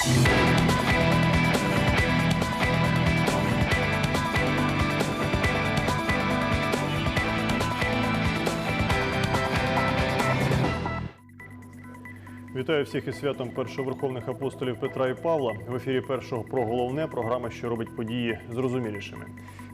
Вітаю всіх із святом першоверховних апостолів Петра і Павла. В ефірі першого про головне програма, що робить події зрозумілішими.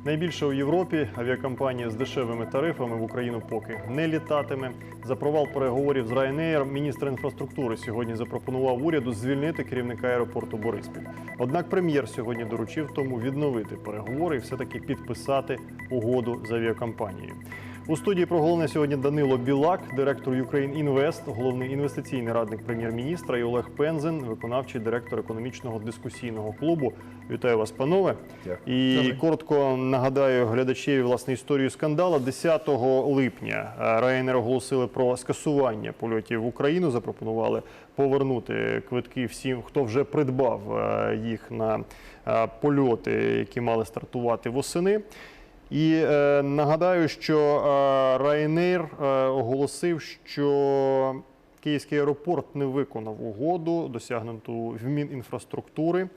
Найбільше у Європі авіакомпанія з дешевими тарифами в Україну поки не літатиме. За провал переговорів з Ryanair міністр інфраструктури сьогодні запропонував уряду звільнити керівника аеропорту Бориспіль. Однак прем'єр сьогодні доручив тому відновити переговори і все-таки підписати угоду з авіакомпанією. У студії про головне сьогодні Данило Білак, директор Ukraine Invest, головний інвестиційний радник прем'єр-міністра, і Олег Пензен, виконавчий директор економічного дискусійного клубу. Вітаю вас, панове. Дякую. І коротко нагадаю глядачеві власне історію скандалу. 10 липня е, Ryanair оголосили про скасування польотів в Україну. Запропонували повернути квитки всім, хто вже придбав е, їх на е, польоти, які мали стартувати восени. І е, нагадаю, що е, Ryanair е, оголосив, що Київський аеропорт не виконав угоду, досягнуту в Мінінфраструктури.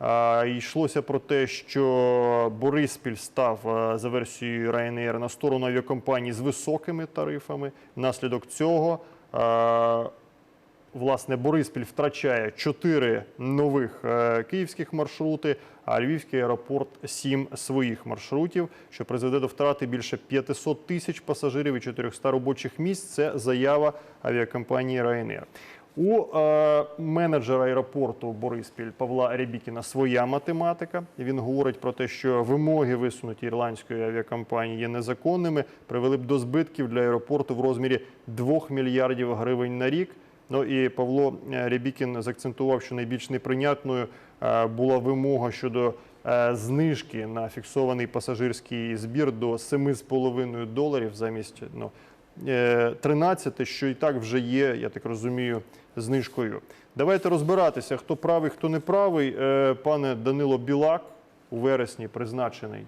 Е, йшлося про те, що Бориспіль став е, за версією Ryanair на сторону авіакомпаній з високими тарифами. Внаслідок цього е, Власне, Бориспіль втрачає чотири нових е, київських маршрути, а Львівський аеропорт сім своїх маршрутів, що призведе до втрати більше 500 тисяч пасажирів і 400 робочих місць. Це заява авіакомпанії Ryanair. У е, менеджера аеропорту Бориспіль Павла Рябікіна своя математика. Він говорить про те, що вимоги, висунуті ірландської авіакомпанії, є незаконними, привели б до збитків для аеропорту в розмірі 2 мільярдів гривень на рік. Ну і Павло е, Рябікін заакцентував, що найбільш неприйнятною е, була вимога щодо е, знижки на фіксований пасажирський збір до 7,5 доларів замість ну, е, 13, що і так вже є, я так розумію, знижкою. Давайте розбиратися, хто правий, хто не правий. Пане Данило Білак у вересні призначений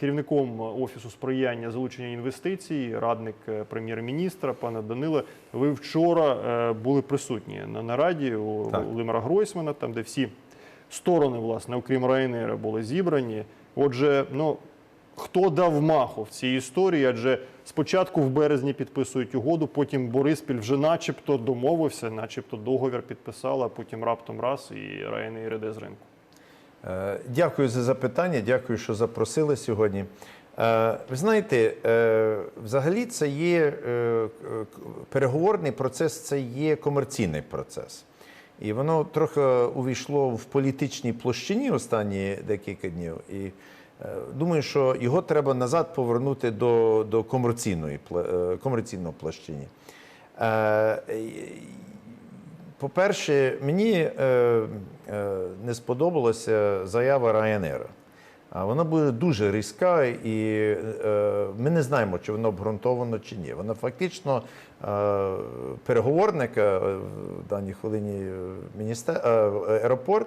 керівником офісу сприяння залучення інвестицій, радник е, прем'єр-міністра, пане Даниле. Ви вчора е, були присутні на нараді у Так. Володимира Гройсмана, там де всі сторони, власне, окрім Ryanair, були зібрані. Отже, ну хто дав маху в цій історії? Адже спочатку в березні підписують угоду, потім Бориспіль вже начебто домовився, начебто договір підписала, а потім раптом раз і Ryanair іде з ринку. Е, Дякую за запитання, дякую, що запросили сьогодні. Е, Ви знаєте, е, взагалі це є переговорний процес, це є комерційний процес. І воно трохи увійшло в політичній площині останні декілька днів. І думаю, що його треба назад повернути до, до комерційної, комерційної площині. По-перше, мені не сподобалася заява Ryanair. Вона буде дуже різка, і е, ми не знаємо, чи воно обґрунтовано чи ні. Вона фактично е, переговорника е, в даній хвилині е, міністер... е, аеропорт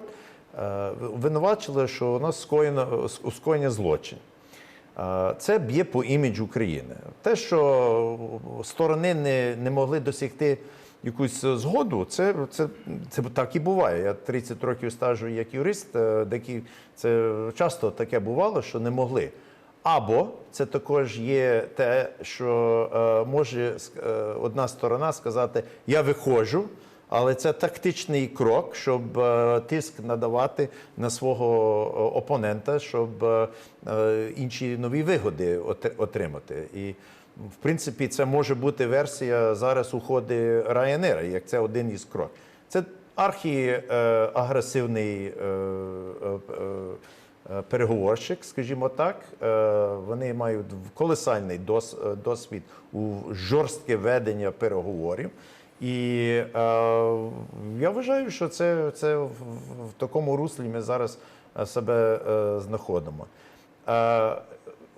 е, винувачили, що нас скоєно скоєння злочин. Е, Це б'є по іміджу України. Те, що сторони не, не могли досягти якусь згоду, це, це, це так і буває. Я 30 років стажу як юрист, е, деякі, це часто таке бувало, що не могли. Або це також є те, що е, може е, одна сторона сказати: Я виходжу, але це тактичний крок, щоб е, тиск надавати на свого е, опонента, щоб е, е, інші нові вигоди отримати. І в принципі, це може бути версія зараз уходи Ryanair, як це один із кроків. Це архіагресивний е, е, е, переговорщик, скажімо так. Вони мають колосальний дос- досвід у жорстке ведення переговорів. І е, я вважаю, що це, це в, в- такому руслі ми зараз себе е, знаходимо. Е,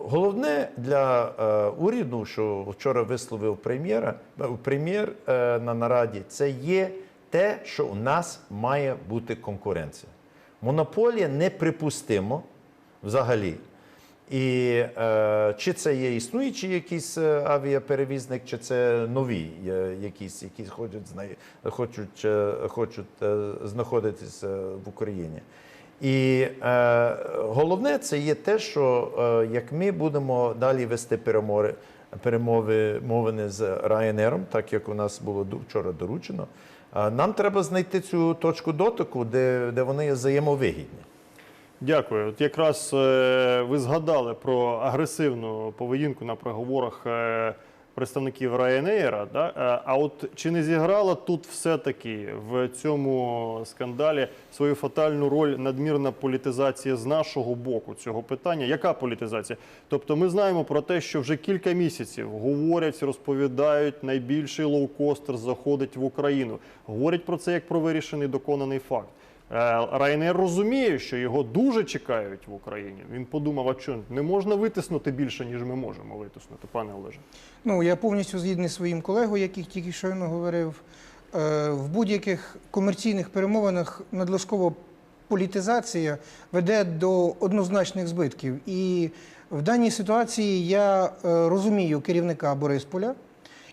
Головне для е, уряду, що вчора висловив прем'єра, е, прем'єр е, на нараді, це є те, що у нас має бути конкуренція. Монополія неприпустимо взагалі. І е, чи це є існуючий якийсь е, авіаперевізник, чи це нові е, якісь, які хочуть, хочуть, е, хочуть знаходитися в Україні. І е, головне це є те, що е, як ми будемо далі вести перемови, перемови мовини з Ryanair, так як у нас було вчора доручено, е, нам треба знайти цю точку дотику, де, де вони взаємовигідні. Дякую. От якраз е, ви згадали про агресивну поведінку на переговорах е, представників Ryanair, да? Е, А от чи не зіграла тут все-таки в цьому скандалі свою фатальну роль надмірна політизація з нашого боку цього питання? Яка політизація? Тобто ми знаємо про те, що вже кілька місяців говорять, розповідають, найбільший лоукостер заходить в Україну. Говорять про це як про вирішений доконаний факт. Райнер розуміє, що його дуже чекають в Україні. Він подумав, а що не можна витиснути більше, ніж ми можемо витиснути, пане Олеже. Ну, я повністю згідний зі своїм колегою, який тільки щойно говорив. Е, В будь-яких комерційних перемовинах надлишкова політизація веде до однозначних збитків. І в даній ситуації я е, розумію керівника Борисполя,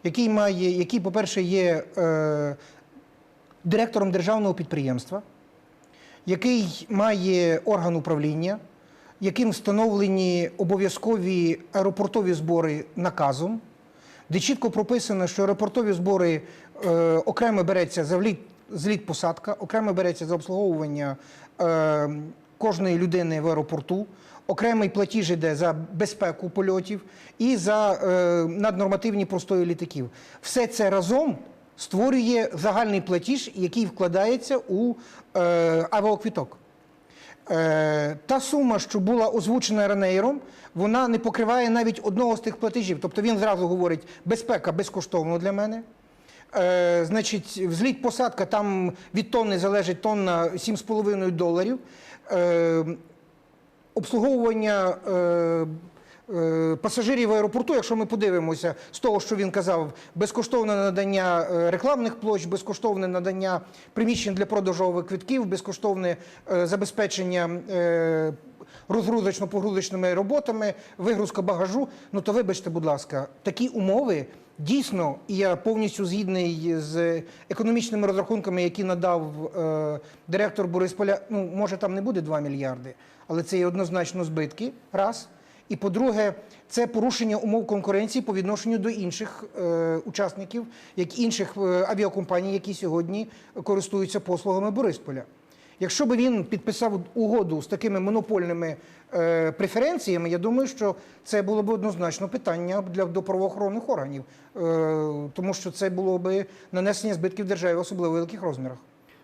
який має, який, по-перше, є е, директором державного підприємства, який має орган управління, яким встановлені обов'язкові аеропортові збори наказом, де чітко прописано, що аеропортові збори е, окремо береться за вліт, зліт посадка, окремо береться за обслуговування е, кожної людини в аеропорту, окремий платіж іде за безпеку польотів і за е, наднормативні простої літаків. Все це разом створює загальний платіж, який вкладається у е, авіаквіток. Е, та сума, що була озвучена Ренейром, вона не покриває навіть одного з тих платежів. Тобто він зразу говорить, безпека безкоштовно для мене. Е, значить, взліт посадка там від тонни залежить тонна 7,5 доларів. Е, обслуговування е, пасажирів в аеропорту, якщо ми подивимося з того, що він казав, безкоштовне надання е, рекламних площ, безкоштовне надання приміщень для продажу квитків, безкоштовне е, забезпечення. е, Розгрузочно-погрузочними роботами, вигрузка багажу. Ну то вибачте, будь ласка, такі умови дійсно, і я повністю згідний з економічними розрахунками, які надав е, директор Борисполя. Ну, може, там не буде 2 мільярди, але це є однозначно збитки. Раз. І по-друге, це порушення умов конкуренції по відношенню до інших е, учасників, як інших е, авіакомпаній, які сьогодні користуються послугами Борисполя. Якщо б він підписав угоду з такими монопольними е, преференціями, я думаю, що це було б однозначно питання для до правоохоронних органів, е, тому що це було б нанесення збитків державі, особливо в великих розмірах.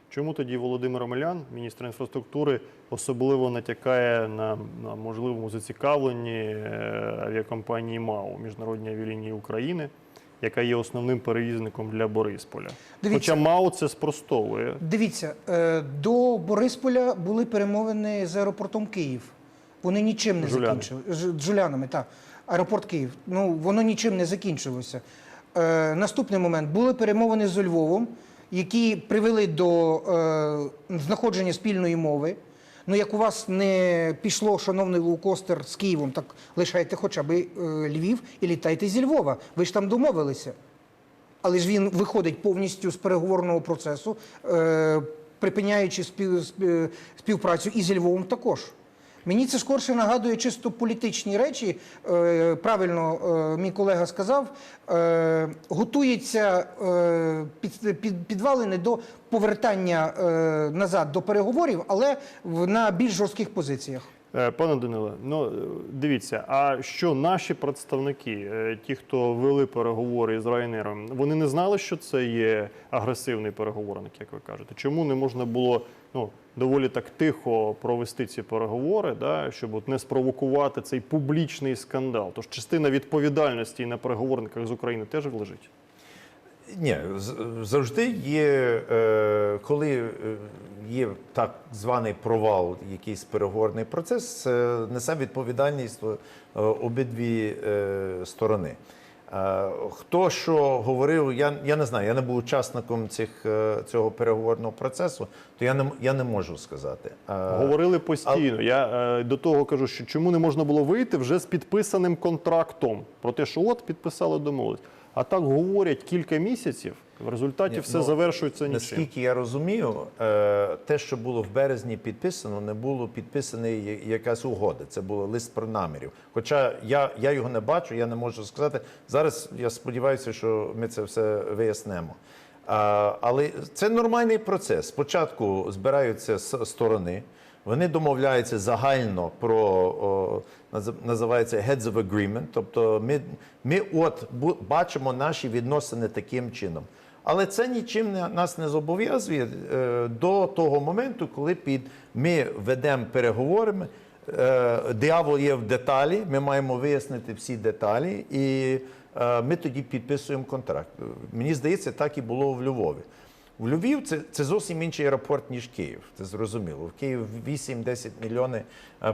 Чому тоді Володимир Омелян, міністр інфраструктури, особливо натякає на, на можливому зацікавленні е, авіакомпанії МАУ Міжнародні авіалінії України, яка є основним перевізником для Борисполя? Дивіться. Хоча МАУ це спростовує. Дивіться, е, до Борисполя були перемовини з аеропортом Київ. Вони нічим не Жуляни. закінчили. З Жулянами, так. Аеропорт Київ. Ну, воно нічим не закінчилося. Е, наступний момент. Були перемовини з Львовом, які привели до е, знаходження спільної мови. Ну, як у вас не пішло, шановний лоукостер з Києвом, так лишайте хоча б е, Львів і літайте зі Львова. Ви ж там домовилися. Але ж він виходить повністю з переговорного процесу, е, припиняючи спів- співпрацю і зі Львовом також. Мені це скорше нагадує чисто політичні речі. Е, правильно е, мій колега сказав, е, готується під, під, підвалини до повертання назад до переговорів, але на більш жорстких позиціях. Пане Даниле, ну дивіться, а що наші представники, ті, хто вели переговори з Райнером, вони не знали, що це є агресивний переговорник, як ви кажете? Чому не можна було ну, доволі так тихо провести ці переговори, да, щоб от не спровокувати цей публічний скандал? Тож частина відповідальності на переговорниках з України теж лежить. Ні, завжди є, е, коли е, є так званий провал, якийсь переговорний процес, несе відповідальність е, обидві сторони. Е, Хто що говорив, я, я не знаю, я не був учасником цих, е, цього переговорного процесу, то я не, я не можу сказати. Е, Говорили постійно. Я е, до того кажу, що чому не можна було вийти вже з підписаним контрактом про те, що от підписали домовленість. А так говорять кілька місяців. В результаті Ні, все ну, завершується нічим. Наскільки я розумію, е, те, що було в березні підписано, не було підписана якась угода. Це було лист про намірів. Хоча я, я його не бачу, я не можу сказати. Зараз я сподіваюся, що ми це все вияснимо. А, Але це нормальний процес. Спочатку збираються сторони. Вони домовляються загально про о, називається heads of agreement. Тобто ми, ми от бачимо наші відносини таким чином. Але це нічим не, нас не зобов'язує е, до того моменту, коли під ми ведемо переговори. Е, диявол є в деталі. Ми маємо вияснити всі деталі, і е, ми тоді підписуємо контракт. Мені здається, так і було в Львові. В Львів це, це зовсім інший аеропорт, ніж Київ. Це зрозуміло. В Київ 8-10 мільйонів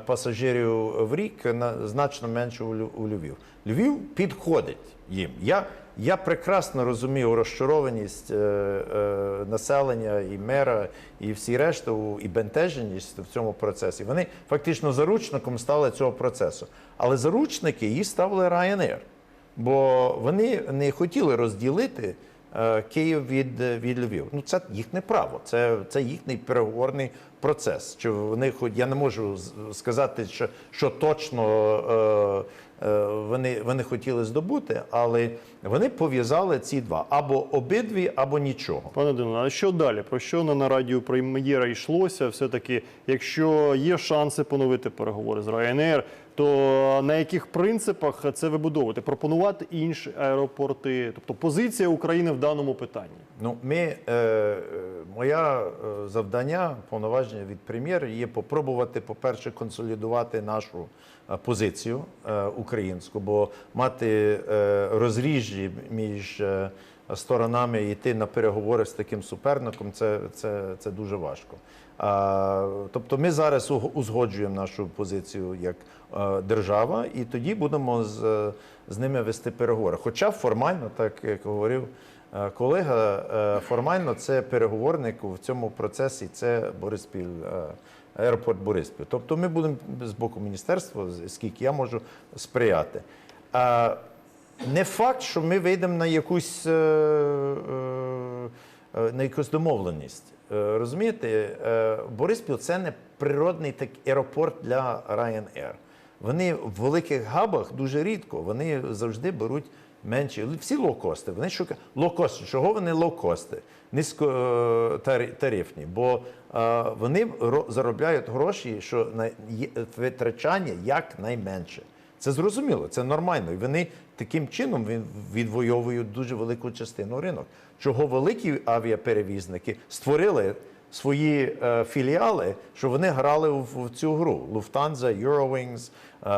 пасажирів в рік, на, значно менше у Львів. Львів підходить їм. Я, я прекрасно розумію розчарованість е, е, населення і мера, і всі решта, і бентеженість в цьому процесі. Вони фактично заручником стали цього процесу. Але заручники її ставили Ryanair. Бо вони не хотіли розділити Київ від, е, від Львів. Ну це їхнє право, це, це їхній переговорний процес. Чи вони хоч я не можу сказати, що, що точно е, е, вони, вони хотіли здобути, але вони пов'язали ці два або обидві, або нічого. Пане Дино, а що далі? Про що на нараді у прем'єра йшлося? Все-таки, якщо є шанси поновити переговори з Ryanair, то на яких принципах це вибудовувати? Пропонувати інші аеропорти? Тобто позиція України в даному питанні? Ну, ми, е, е, моя е, завдання, повноваження від прем'єра є попробувати, по-перше, консолідувати нашу е, позицію е, українську, бо мати е, розріжжі між е, сторонами і йти на переговори з таким суперником це, це, це дуже важко. Тобто ми зараз узгоджуємо нашу позицію як держава, і тоді будемо з, е, з ними вести переговори. Хоча формально, так як говорив Е, Колега, е, формально це переговорник в цьому процесі. Це Бориспіль, е, аеропорт Бориспіль. Тобто ми будемо з боку міністерства, скільки я можу сприяти. Не факт, що ми вийдемо на якусь, е, е, е, на якусь домовленість. Е, Розумієте, е, Бориспіль це не природний так аеропорт для Ryanair. Вони в великих габах дуже рідко, вони завжди беруть менші. Всі лоукости. Вони шукають лоукости. Чого вони лоукости? Низькотарифні, бо е, вони заробляють гроші, що витрачання якнайменше. Це зрозуміло, це нормально. І вони таким чином відвоюють дуже велику частину ринок. Чого великі авіаперевізники створили свої е, філіали, що вони грали в, в цю гру. Lufthansa, Eurowings, е,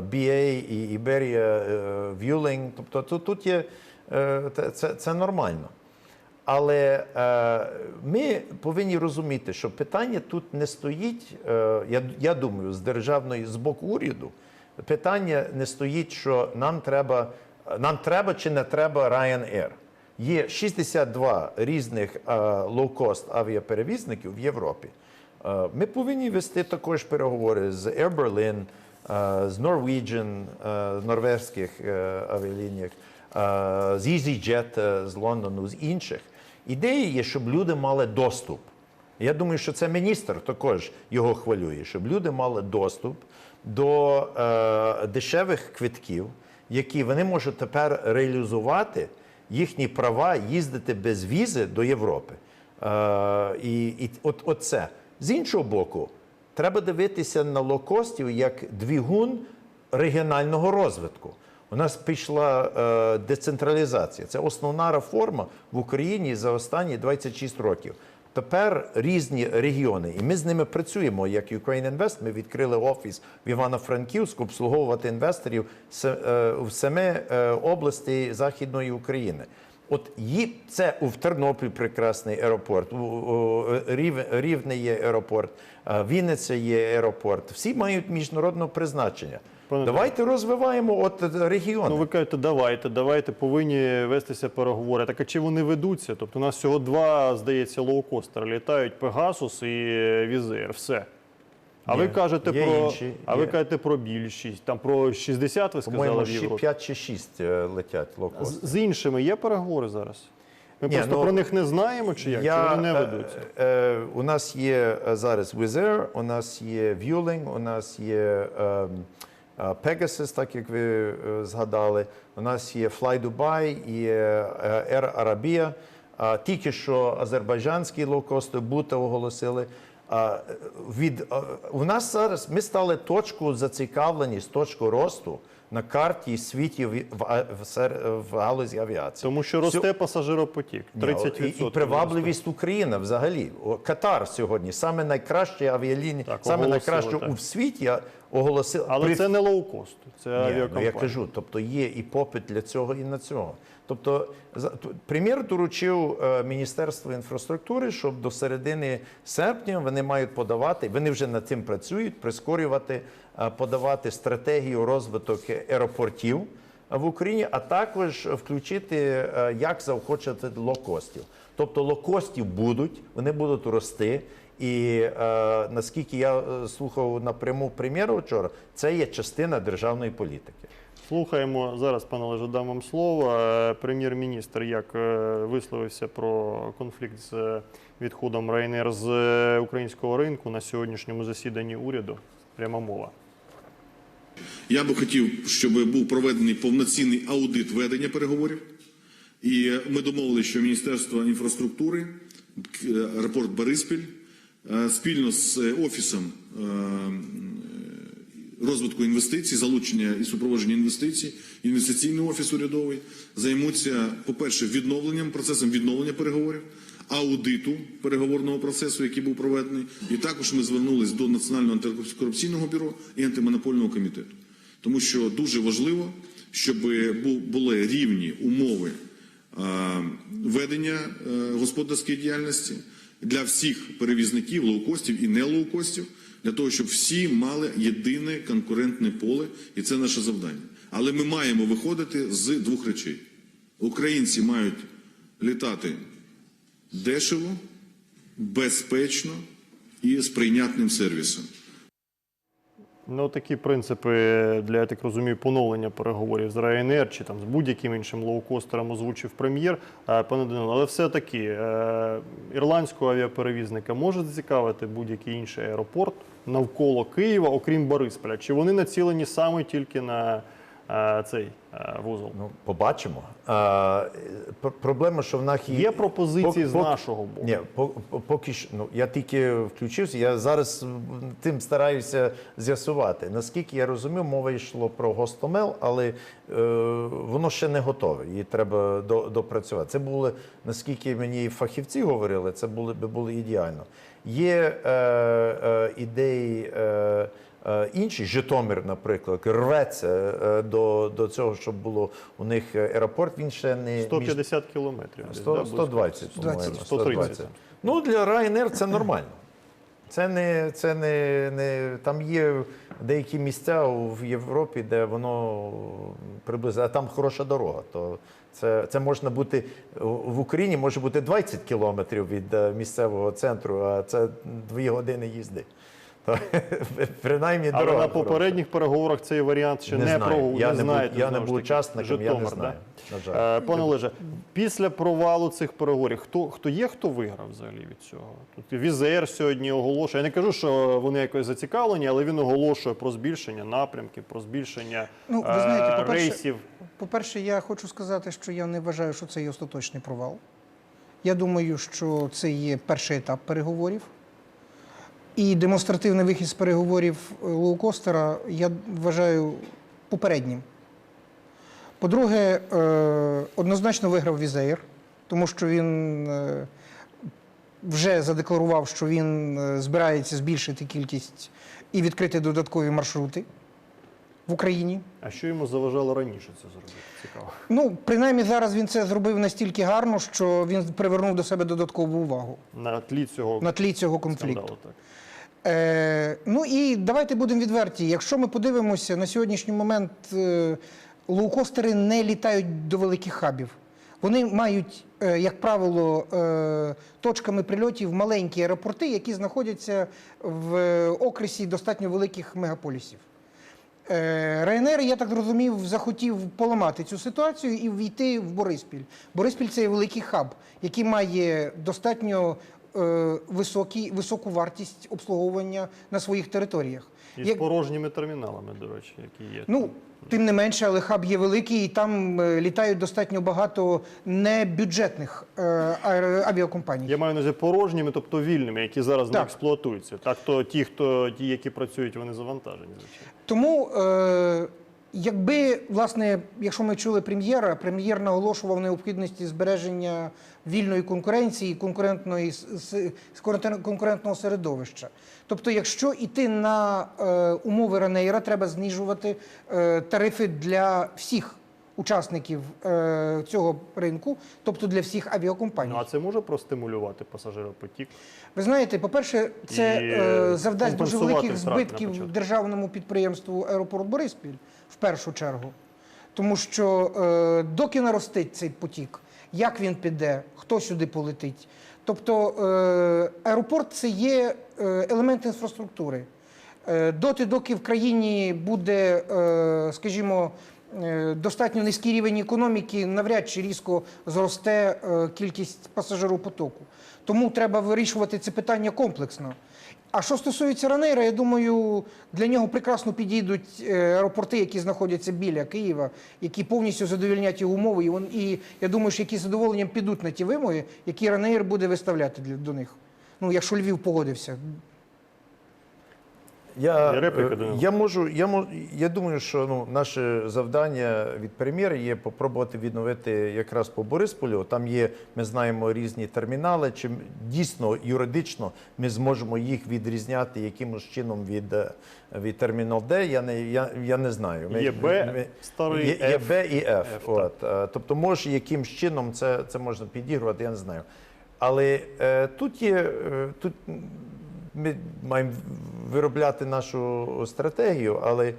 BA, і Iberia, е, Vueling. Тобто тут, тут є е, це, це нормально. Але е, ми повинні розуміти, що питання тут не стоїть. Е, я, я думаю, з державної з боку уряду питання не стоїть, що нам треба, нам треба чи не треба Ryanair. Є 62 різних е, лоукост авіаперевізників в Європі. Е, ми повинні вести також переговори з Air Berlin, е, з Norwegian, норвезьких авіалініях, з EasyJet з Лондону, з інших. Ідея є, щоб люди мали доступ. Я думаю, що це міністр також його хвилює, щоб люди мали доступ до дешевих квитків, які вони можуть тепер реалізувати їхні права їздити без візи до Європи. Е, і і от, от це. З іншого боку, треба дивитися на локостів як двигун регіонального розвитку. У нас пішла е, децентралізація. Це основна реформа в Україні за останні 26 років. Тепер різні регіони, і ми з ними працюємо. Як Ukraine Invest, ми відкрили офіс в Івано-Франківську обслуговувати інвесторів е, в семи е, області Західної України. От є це у Тернопіль прекрасний аеропорт, у Рів- Рівне є аеропорт, е, Вінниця є аеропорт. Всі мають міжнародне призначення. Пане Давайте розвиваємо от е, регіони. Ну, ви кажете, давайте, давайте, повинні вестися переговори. Так а чи вони ведуться? Тобто у нас всього два, здається, лоукостери літають Пегасус і Візер. Все. А Ні, ви кажете є про інші, а ви кажете про більшість. Там про 60 ви сказали в Європі. 5 чи 6 е, летять лоукост. З, з іншими є переговори зараз? Ми Ні, просто ну, про них не знаємо, чи як? чи вони не е, ведуться? е, у нас є е, зараз Wizz Air, у нас є Vueling, у нас є е, е, Pegasus, так як ви е, згадали. У нас є Fly Dubai, є е, Air Arabia. Тільки що азербайджанські лоукости Бута оголосили. Від, е, у нас зараз ми стали точкою зацікавленість, точку росту на карті світі в, в, в, галузі авіації. Тому що росте пасажиропотік. 30%. і, і привабливість України взагалі. Катар сьогодні саме найкращі авіалінії, Так, саме так. у світі оголосили. Але При- це не лоукост, це Ні, авіакомпанія. ну я кажу, тобто є і попит для цього, і на цього. Тобто, прем'єр доручив е, Міністерству інфраструктури, щоб до середини серпня вони мають подавати, вони вже над цим працюють, прискорювати, е, подавати стратегію розвиток аеропортів в Україні, а також включити, е, як заохочувати локостів. Тобто локостів будуть, вони будуть рости. І е, наскільки я е, слухав напряму прем'єра вчора, це є частина державної політики. Слухаємо зараз, пане Олеже, дам вам слово. Е, Прем'єр-міністр як е, висловився про конфлікт з відходом Ryanair з українського ринку на сьогоднішньому засіданні уряду. Пряма мова. Я би хотів, щоб був проведений повноцінний аудит ведення переговорів. І ми домовилися, що Міністерство інфраструктури, аеропорт Бориспіль спільно з е, офісом е, розвитку інвестицій, залучення і супроводження інвестицій, інвестиційний офіс урядовий займуться, по-перше, відновленням процесом відновлення переговорів, аудиту переговорного процесу, який був проведений, і також ми звернулись до Національного антикорупційного бюро і антимонопольного комітету, тому що дуже важливо, щоб були рівні умови е, ведення е, господарської діяльності для всіх перевізників, лоукостів і не лоукостів, для того, щоб всі мали єдине конкурентне поле, і це наше завдання. Але ми маємо виходити з двох речей: українці мають літати дешево, безпечно і з прийнятним сервісом. Ну, такі принципи для, я так розумію, поновлення переговорів з Ryanair чи там з будь-яким іншим лоукостером озвучив прем'єр. Е, Пане Данило, але все-таки е, ірландського авіаперевізника може зацікавити будь-який інший аеропорт навколо Києва, окрім Борисполя? Чи вони націлені саме тільки на цей е, вузол? Ну, побачимо. А, е, проблема, що в нас Є пропозиції Пок- з нашого боку? Ні, по- по- поки що ну я тільки включився. Я зараз тим стараюся з'ясувати. Наскільки я розумів, мова йшло про гостомел, але е, воно ще не готове. Її треба до, допрацювати. Це були наскільки мені фахівці говорили, це було би було ідеально. Є е, е, ідеї. Е, Е, Інші Житомир, наприклад, рветься е, до, до цього, щоб було у них аеропорт. Він ще не між- 150 кілометрів. 100, да, близько? 120, 130. Ну, для Ryanair це нормально. Це не, це не, не там є деякі місця в Європі, де воно приблизно, а там хороша дорога. То це, це можна бути в Україні може бути 20 кілометрів від е, місцевого центру, а це дві години їзди. То, принаймні Але дорога. на хороша. попередніх переговорах цей варіант ще не, Не про Я не не був- знаєте. я не був учасником, я не знаю, Да? на жаль. Е, Пане Олеже, після провалу цих переговорів, хто, хто є, хто виграв взагалі від цього? Тут Візер сьогодні оголошує. Я не кажу, що вони якось зацікавлені, але він оголошує про збільшення напрямків, про збільшення Ну, ви е, знаєте, по-перше, рейсів. По-перше, я хочу сказати, що я не вважаю, що це є остаточний провал. Я думаю, що це є перший етап переговорів. І демонстративний вихід з переговорів е, лоукостера я вважаю попереднім. По-друге, е, однозначно виграв Візеєр, тому що він е, вже задекларував, що він збирається збільшити кількість і відкрити додаткові маршрути в Україні. А що йому заважало раніше це зробити? Цікаво. Ну, принаймні зараз він це зробив настільки гарно, що він привернув до себе додаткову увагу На тлі цього на тлі цього конфлікту. скандалу. Так. Е, ну і давайте будемо відверті. Якщо ми подивимося на сьогоднішній момент, е, лоукостери не літають до великих хабів. Вони мають, е, як правило, е, точками прильотів маленькі аеропорти, які знаходяться в окресі достатньо великих мегаполісів. Ryanair, я так зрозумів, захотів поламати цю ситуацію і війти в Бориспіль. Бориспіль це великий хаб, який має достатньо е, високу вартість обслуговування на своїх територіях. І з порожніми терміналами, до речі, які є. Ну, тим не менше, але хаб є великий, і там е, літають достатньо багато небюджетних е, авіакомпаній. Я маю на увазі порожніми, тобто вільними, які зараз не експлуатуються. Так то ті, хто ті, які працюють, вони завантажені, звичайно. Тому, е, якби, власне, якщо ми чули прем'єра, прем'єр наголошував необхідності збереження вільної конкуренції, конкурентної конкурентного середовища. Тобто, якщо йти на е, умови Ранейра, треба знижувати е, тарифи для всіх учасників е, цього ринку, тобто для всіх авіакомпаній. Ну а це може простимулювати пасажиропотік? Ви знаєте, по-перше, це І, е, завдасть дуже компенсувати великих втрати на збитків початку. державному підприємству Аеропорт Бориспіль в першу чергу. Тому що е, доки наростить цей потік, як він піде, хто сюди полетить. Тобто е, аеропорт це є е, елемент інфраструктури. Е, доти, доки в країні буде, скажімо, достатньо низький рівень економіки, навряд чи різко зросте кількість пасажиропотоку. Тому треба вирішувати це питання комплексно. А що стосується Ранейра, я думаю, для нього прекрасно підійдуть е, аеропорти, які знаходяться біля Києва, які повністю задовільнять його умови. І, він, і я думаю, що які задоволенням підуть на ті вимоги, які Ранейр буде виставляти для, до них. Ну, якщо Львів погодився. Я, репліка е, до нього? я можу, я можу, я думаю, що ну, наше завдання від прем'єра є попробувати відновити якраз по Борисполю. Там є, ми знаємо різні термінали. Чи дійсно юридично ми зможемо їх відрізняти якимось чином від, е, від термінал Д? Я не я, я не знаю. Ми- Є Б, ми- старий є, є Ф. Б і F. F, От, е, тобто, може, яким чином це, це можна підігрувати, я не знаю. Але е, тут є е, тут ми маємо виробляти нашу стратегію, але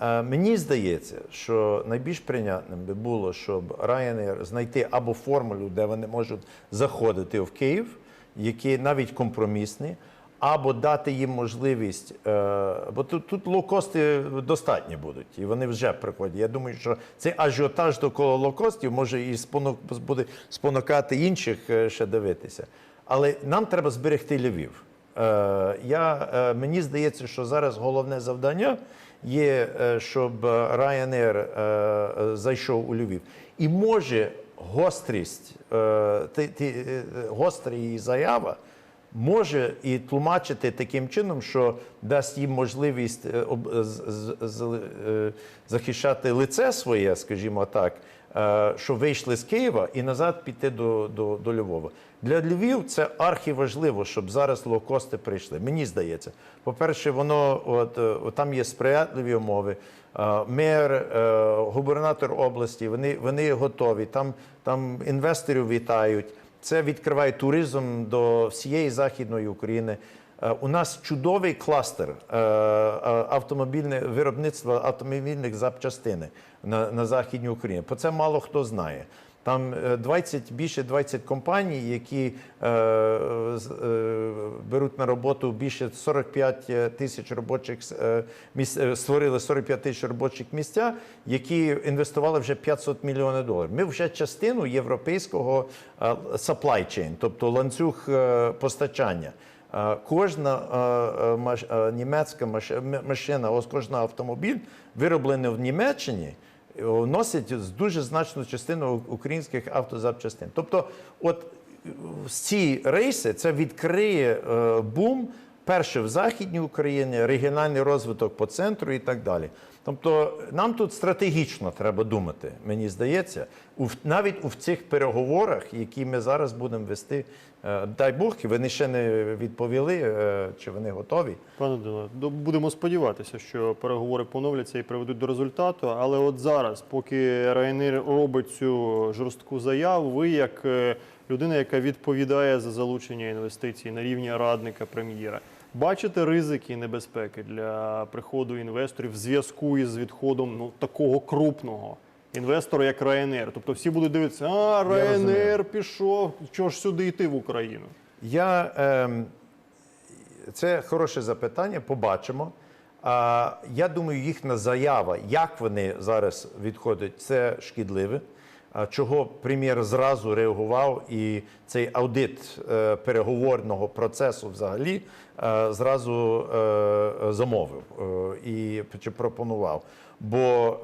е, мені здається, що найбільш прийнятним би було, щоб Ryanair знайти або формулу, де вони можуть заходити в Київ, які навіть компромісні, або дати їм можливість, е, бо тут, тут лоукости достатні будуть, і вони вже приходять. Я думаю, що цей ажіотаж довкола лоукостів може і спону- буде спонукати інших е, ще дивитися. Але нам треба зберегти Львів. Е, Я, е, мені здається, що зараз головне завдання є, е, щоб Ryanair зайшов у Львів. І може гострість, гостра її заява може і тлумачити таким чином, що дасть їм можливість захищати лице своє, скажімо так, що вийшли з Києва і назад піти до, до, до Львова. Для Львів це архіважливо, щоб зараз лоукости прийшли. Мені здається. По-перше, воно от, е, от там є сприятливі умови. Е, Мер, е, губернатор області, вони, вони готові. Там, там інвесторів вітають. Це відкриває туризм до всієї західної України. Е, У нас чудовий кластер е, е, виробництва автомобільних запчастин на, західній Україні. Про це мало хто знає. Там е, 20, більше 20 компаній, які е, е, беруть на роботу більше 45 тисяч робочих е, місць, створили 45 тисяч робочих місця, які інвестували вже 500 мільйонів доларів. Ми вже частину європейського supply chain, тобто ланцюг постачання. Е, Кожна е, е, німецька машина, ось кожен автомобіль, вироблений в Німеччині, носить дуже значну частину українських автозапчастин. Тобто, от ці рейси це відкриє бум. Перше в Західній Україні, регіональний розвиток по центру і так далі. Тобто нам тут стратегічно треба думати, мені здається, навіть у цих переговорах, які ми зараз будемо вести. Е, Дай Бог, вони ще не відповіли, е, чи вони готові. Пане Данило, до- будемо сподіватися, що переговори поновляться і приведуть до результату. Але от зараз, поки Ryanair робить цю жорстку заяву, ви як е, людина, яка відповідає за залучення інвестицій на рівні радника прем'єра, Бачите ризики і небезпеки для приходу інвесторів в зв'язку із відходом ну, такого крупного інвестора, як Ryanair? Тобто всі будуть дивитися, а Ryanair пішов, чого ж сюди йти в Україну? Я, ем, це хороше запитання, побачимо. А, я думаю, їхня заява, як вони зараз відходять, це шкідливе. Чого прем'єр зразу реагував, і цей аудит е, переговорного процесу взагалі е, зразу е, замовив і пропонував. Бо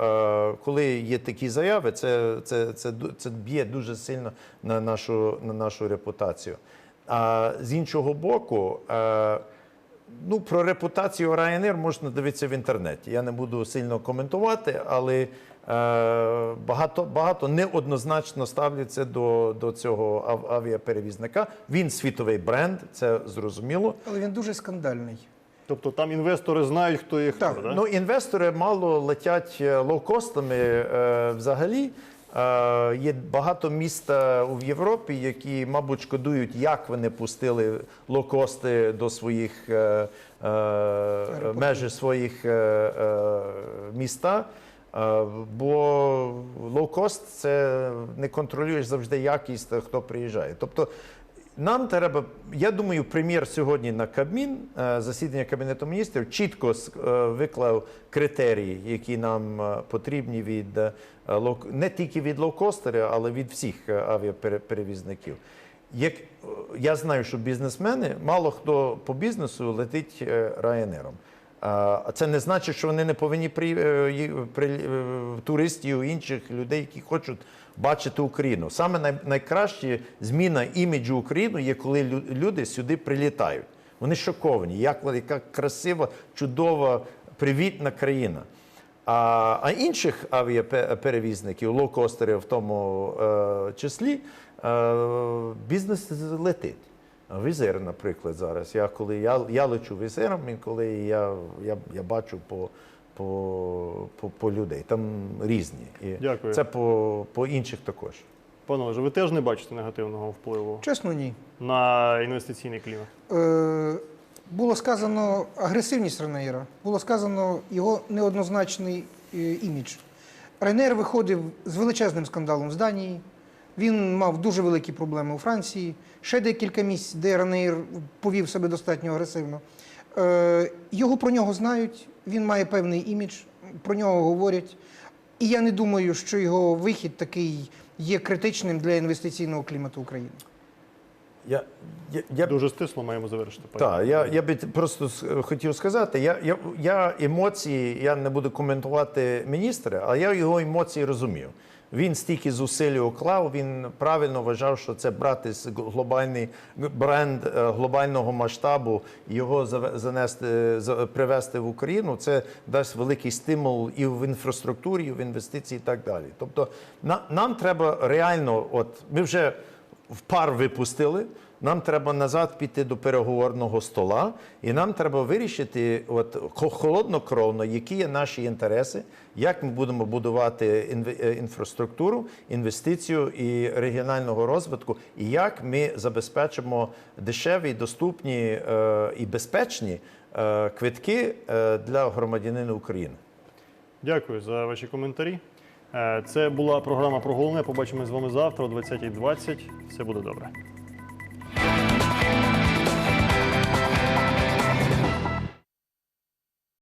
коли є такі заяви, це, це, це, це б'є дуже сильно на нашу, на нашу репутацію. А з іншого боку, ну, про репутацію Ryanair можна дивитися в інтернеті. Я не буду сильно коментувати, але е, багато, багато неоднозначно ставляться до, до цього авіаперевізника. Він світовий бренд, це зрозуміло. Але він дуже скандальний. Тобто там інвестори знають, хто є хто. Так, да? Ну, інвестори мало летять е, лоукостами е, взагалі. Е, є багато міст е, в Європі, які, мабуть, шкодують, як вони пустили локости до своїх е, межі своїх міста. Бо лоукост це не контролюєш завжди якість, хто приїжджає. Тобто нам треба, я думаю, прем'єр сьогодні на Кабмін, е, засідання Кабінету міністрів, чітко е, виклав критерії, які нам е, потрібні від не тільки від лоукостерів, але від всіх авіаперевізників. Як я знаю, що бізнесмени, мало хто по бізнесу летить Ryanair. Це не значить, що вони не повинні при, е, при е, туристів інших людей, які хочуть бачити Україну. Саме най, найкраща зміна іміджу України є, коли люди сюди прилітають. Вони шоковані, як, яка красива, чудова, привітна країна. А, а інших авіаперевізників, лоукостерів в тому е, числі, е, бізнес летить. Візир, наприклад, зараз. Я коли я, я лечу візиром, інколи я, я, я бачу по, по, по, по людей. Там різні. І Дякую. Це по, по інших також. Пане Олеже, ви теж не бачите негативного впливу Чесно, ні. на інвестиційний клімат? Е, було сказано агресивність Ренейра, було сказано його неоднозначний е, імідж. Ренейр виходив з величезним скандалом з Данії. Він мав дуже великі проблеми у Франції. Ще декілька місць, де Ренейр повів себе достатньо агресивно. Е, його про нього знають, він має певний імідж, про нього говорять. І я не думаю, що його вихід такий є критичним для інвестиційного клімату України. Я, я, я, Дуже стисло маємо завершити. Так, я, я би просто хотів сказати, я, я, я емоції, я не буду коментувати міністра, але я його емоції розумів. Він стільки зусиль уклав, він правильно вважав, що це брати глобальний бренд е, глобального масштабу, його занести, привезти в Україну. Це дасть великий стимул і в інфраструктурі, і в інвестиції, і так далі. Тобто, на, нам треба реально, от ми вже в пар випустили. Нам треба назад піти до переговорного стола, і нам треба вирішити, от хо- холоднокровно, які є наші інтереси, як ми будемо будувати е, інфраструктуру, інвестицію і регіонального розвитку, і як ми забезпечимо дешеві, доступні е, і безпечні е, квитки е, для громадянина України. Дякую за ваші коментарі. Е, Це була програма про головне. Побачимо з вами завтра о 20.20. Все буде добре.